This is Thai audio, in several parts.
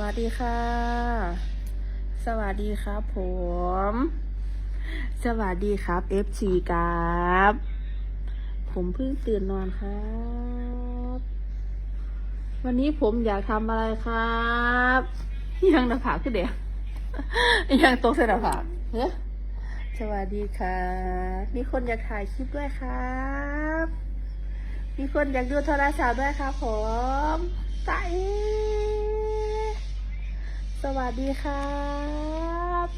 วัสดีค่ะ สวัสดีครับผม สวัสดีครับ FC ครับ ผมเพิ่งตื่นนอนครับ วันนี้ผมอยากทำอะไรครับยังหน้าผากขึ้นเดี๋ยวยังตรงเส้นหน้าผากเฮ้ยสวัสดีค่ะ มีคนอยากถ่ายคลิปด้วยครับ มีคนอยากดูโทรศัพท์ด้วยครับผมไต สวัสดีครับ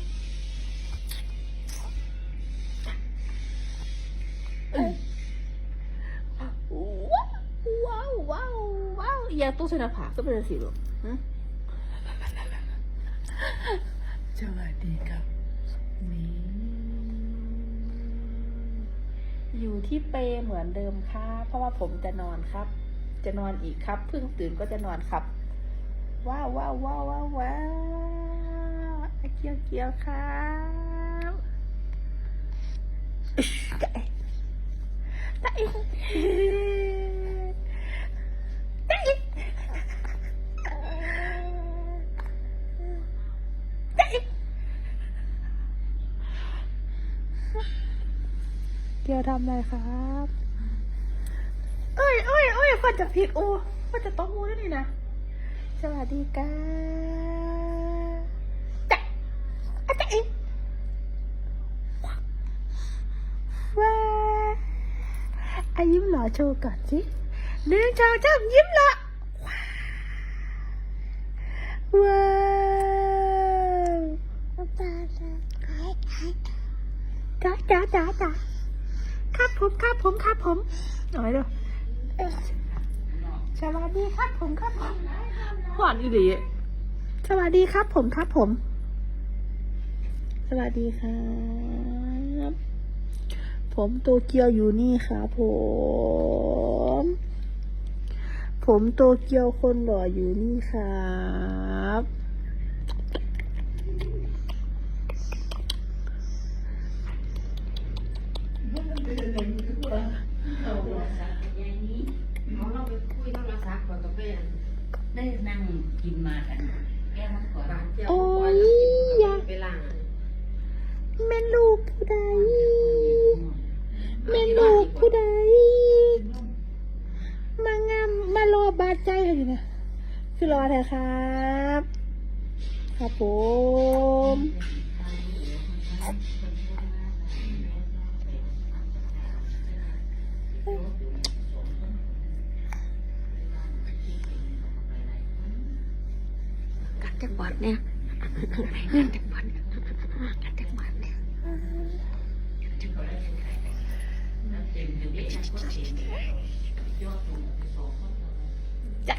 เอ้ยว้าวว้าวว้าวอยากตู้เสนน้าผาก็เป็นสิลูกสวัสดีครับนี่อยู่ที่เปเหมือนเดิมครับเพราะว่าผมจะนอนครับ จะนอนอีกครับ เพิ่งตื่นก็จะนอนครับ ว้าวว้าวว้าวว้าวว้าวอะเกียวเกียวครับอึ๊ชไก่ไก่ไก่ไก่เกียวทำอะไรครับเอ้ยเอ้ยเอ้ยฟันจะผิดโอ้ฟันจะต้องมูด้วนี่นะ สวัสดีค่ะจ๊ะอะจ๊ะเองว้าอายิ้มหล่อโชว์ก่อนสิหนึ่งสองสามยิ้มหล่อว้าวจ้าจ้าจ้าจ้าครับผมครับผมครับผมเอาไว้ดูเอ้ยส วัสดีครับผมครับผมหวานอีหลีสวัสดีครับผมครับผม สวัสดีครับ ผมโตเกียวอยู่นี่ครับผม ผมโตเกียวคนหล่ออยู่นี่ครับ เขาเราไปคุยโทรศัพท์ก่อนกับแฟน ได้นั่งกินมากันแก้มันก่อนบางเจ้าโอ้ยอยากไปล่างแม่ลูกผู้ใดแม่ลูกผู้ใดมางามมารอบาดใจเขาอยู่นะคือรอเถอะครับ ครับผม กัดจักบอดเนี่ยเงินจักบอดกัดจักบอดเนี่ยจ้ะ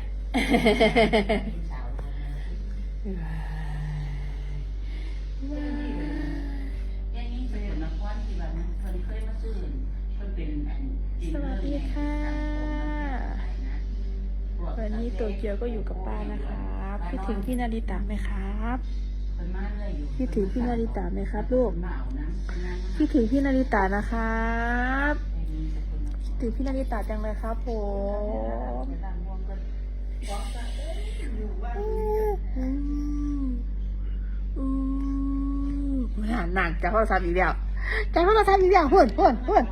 สวัสดีค่ะ วันนี้โตเกียวก็อยู่กับป้านะครับ คิดถึงพี่นาริตะไหมครับคิดถึงพี่นาริตะไหมครับลูกคิดถึงพี่นาริตะนะครับคิดถึงพี่นาริตะจังเลยครับผมอืมอืมหนักหนักจะโทรศัพท์อีกแล้วจะโทรศัพท์อีกแล้วหุ่นหุ่นหุ่น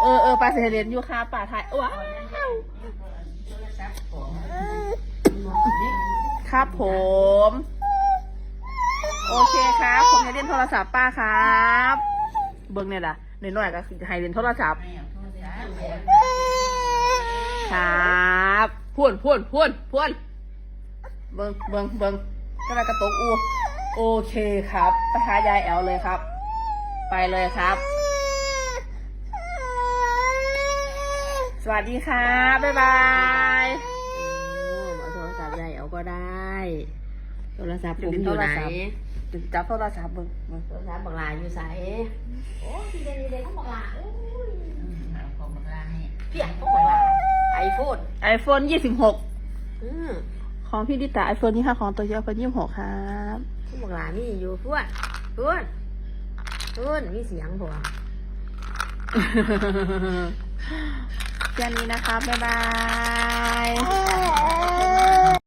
เออเออปลาเสเรียนอยู่ค่ะป่าไทยว้าว ครับผม โอเคครับ ผมจะเล่นโทรศัพท์ป้าครับ เบิ้งเนี่ยล่ะหน่อยๆก็คือให้เล่นโทรศัพท์ ครับพูนพูนพูนพูนเบิ้งเบิ้งเบิ้งก็ได้กระตุกอู โอเคครับ ไปหายายแอลเลยครับ ไปเลยครับ ส วัสดีครับบ๊ายบายเอาโทรศัพท์ใหญ่เอาก็ได้ โทรศัพท์เดี๋ผยวมเล่นอโทยู่รไหนศัพท์จับโทรศัพท์เบิ้งเบิ้งโทรศัพท์บักลาอยู่ใสโอ้ดีเด่นดีเด่นเขาบักลาโอ้ยเปียกเขาบักลาไอโฟนไอโฟนยี่สิบหกอืมของพี่ดิตาไอโฟนนี่ค่ะ ของตัวเยอะเป็นยี่สิบหกครับเขาบักลานี่อยู่เพื่อนเพื่อนเพื่อนมีเสียงผัว แค่นี้นะคะ บ๊ายบาย